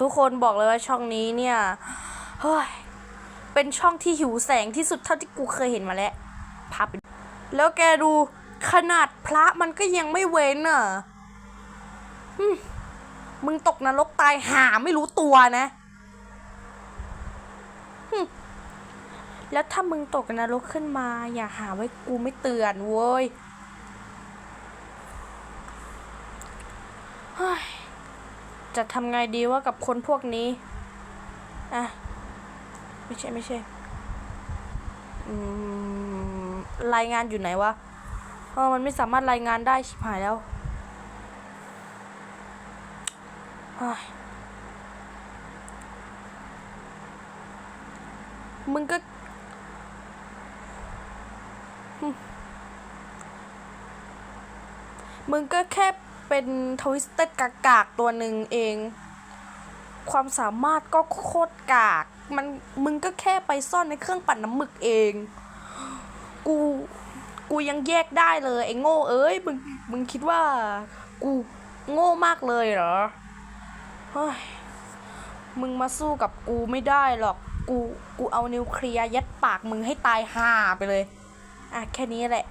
ทุกคนบอกเลยว่าช่องนี้เนี่ยเฮ้ยเป็นช่องที่หิวแสงที่สุดเท่าที่กูเคยเห็นมาแล้วพาไปแล้วแกดูขนาดพระมันก็ยังไม่เว้นอะมึงตกนรกตายหาไม่รู้ตัวนะ แล้วถ้ามึงตกนรกขึ้นมา อย่าหาไว้กูไม่เตือนเว้ยเฮ้ย จะทำไงดีว่ากับคนพวกนี้ อะ ไม่ใช่ไม่ใช่รายงานอยู่ไหนวะเออมันไม่สามารถรายงานได้ชิบหายแล้วมึงก็มึงก็แค่ เป็นทวิสเต็ดกากๆตัวหนึ่งเอง ความสามารถก็โคตรกาก มันมึงก็แค่ไปซ่อนในเครื่องปั่นน้ำหมึกเอง กูกูยังแยกได้เลยไอ้โง่เอ้ยมึงมึงคิดว่า กูโง่มากเลยเหรอเฮ้ยมึงมาสู้กับกูไม่ได้หรอกกูกูเอานิวเคลียร์ยัดปากมึงให้ตายห่าไปเลย อะแค่นี้แหละ